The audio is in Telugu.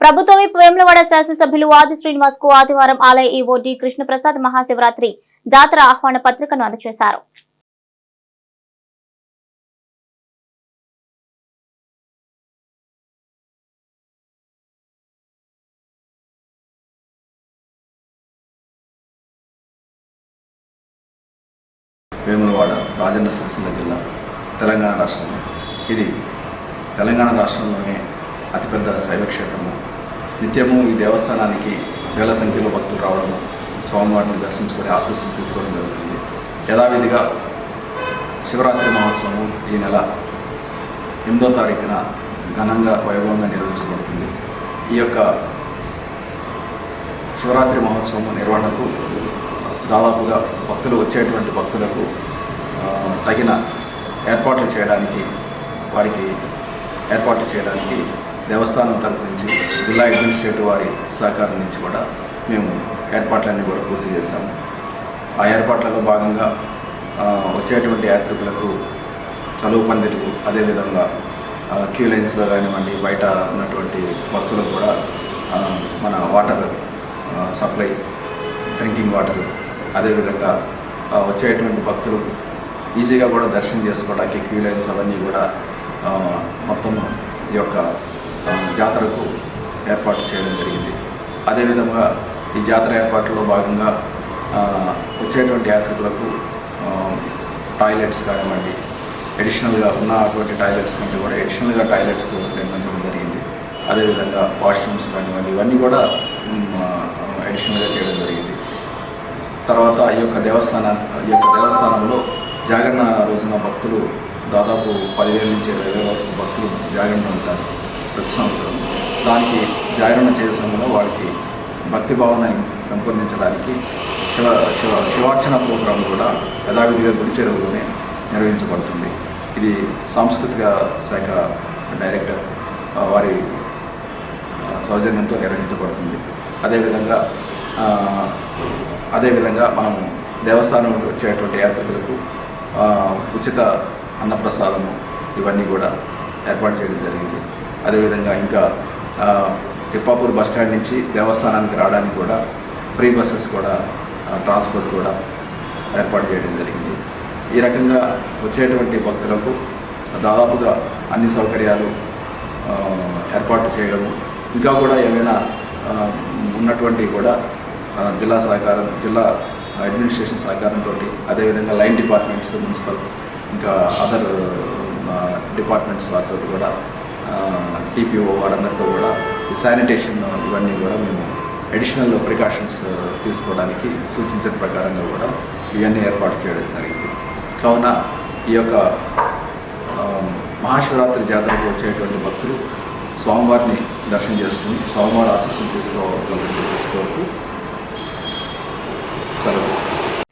ప్రభుత్వ వేములవాడ శాసనసభ్యులు ఆది శ్రీనివాస్కు ఆదివారం ఆలయ ఈవో డి కృష్ణప్రసాద్ మహాశివరాత్రి జాతర ఆహ్వాన పత్రికను అందజేశారు. వేములవాడ రాజన్న సిరిసిల్ల జిల్లా తెలంగాణ రాష్ట్రంలో. ఇది తెలంగాణ రాష్ట్రంలోనే అతిపెద్ద శైవక్షేత్రము నిత్యము ఈ దేవస్థానానికి వేల సంఖ్యలో భక్తులు రావడం స్వామివారిని దర్శించుకొని ఆశీస్సులు తీసుకోవడం జరుగుతుంది. యథావిధిగా శివరాత్రి మహోత్సవం ఈ నెల ఎనిమిదో తారీఖున ఘనంగా వైభవంగా నిర్వహించబడుతుంది. ఈ యొక్క శివరాత్రి మహోత్సవం నిర్వహణకు దాదాపుగా భక్తులు వచ్చేటువంటి భక్తులకు తగిన ఏర్పాట్లు చేయడానికి వారికి ఏర్పాట్లు చేయడానికి దేవస్థానం తరపు నుంచి జిల్లా అడ్మినిస్ట్రేటివ్ వారి సహకారం నుంచి కూడా మేము ఏర్పాట్లన్నీ కూడా పూర్తి చేశాము. ఆ ఏర్పాట్లలో భాగంగా వచ్చేటువంటి యాత్రికులకు చలువు పందిలు అదేవిధంగా క్యూ లైన్స్లో కానివ్వండి బయట ఉన్నటువంటి భక్తులకు కూడా మన వాటర్ సప్లై డ్రింకింగ్ వాటర్ అదేవిధంగా వచ్చేటువంటి భక్తులు ఈజీగా కూడా దర్శనం చేసుకోవడానికి క్యూ లైన్స్ అవన్నీ కూడా మొత్తం ఈ యొక్క జాతరకు ఏర్పాటు చేయడం జరిగింది. అదేవిధంగా ఈ జాతర ఏర్పాట్లలో భాగంగా వచ్చేటువంటి యాత్రికులకు టాయిలెట్స్ కానివ్వండి అడిషనల్గా ఉన్నటువంటి టాయిలెట్స్ కంటే కూడా అడిషనల్గా టాయిలెట్స్ నిర్మించడం జరిగింది. అదేవిధంగా వాష్రూమ్స్ కానివ్వండి ఇవన్నీ కూడా అడిషనల్గా చేయడం జరిగింది. తర్వాత ఈ యొక్క దేవస్థాన ఈ యొక్క దేవస్థానంలో జాగరణ రోజున భక్తులు దాదాపు పదివేల నుంచి ఇరవై వేల వరకు భక్తులు జాగరణ ఉంటారు ప్రతి సంవత్సరం దానికి జాగరణ చేసే సమయంలో వారికి భక్తి భావన పెంపొందించడానికి శివ శివ శివార్చన ప్రోగ్రాం కూడా యథావిధిగా గుడి చెరువులోనే నిర్వహించబడుతుంది. ఇది సాంస్కృతిక శాఖ డైరెక్టర్ వారి సౌజన్యంతో నిర్వహించబడుతుంది. అదేవిధంగా అదేవిధంగా మనము దేవస్థానం వచ్చేటువంటి యాత్రికులకు ఉచిత అన్నప్రసాదము ఇవన్నీ కూడా ఏర్పాటు చేయడం జరిగింది. అదేవిధంగా ఇంకా తిప్పాపూర్ బస్టాండ్ నుంచి దేవస్థానానికి రావడానికి కూడా ఫ్రీ బస్సెస్ కూడా ట్రాన్స్పోర్ట్ కూడా ఏర్పాటు చేయడం జరిగింది. ఈ రకంగా వచ్చేటువంటి భక్తులకు దాదాపుగా అన్ని సౌకర్యాలు ఏర్పాటు చేయడము ఇంకా కూడా ఏమైనా ఉన్నటువంటి కూడా జిల్లా సహకారం జిల్లా అడ్మినిస్ట్రేషన్ సహకారంతో అదేవిధంగా లైన్ డిపార్ట్మెంట్స్ మున్సిపల్ ఇంకా అదర్ డిపార్ట్మెంట్స్ వారితో కూడా టీపీఓ వారందరితో కూడా ఈ శానిటేషన్ ఇవన్నీ కూడా మేము అడిషనల్ ప్రికాషన్స్ తీసుకోవడానికి సూచించిన ప్రకారంగా కూడా ఇవన్నీ ఏర్పాటు చేయడం జరిగింది. కావున ఈ యొక్క మహాశివరాత్రి జాతరకు వచ్చేటువంటి భక్తులు స్వామివారిని దర్శనం చేసుకుని స్వామివారి ఆశీస్సులు తీసుకోవాలని తీసుకోవద్దు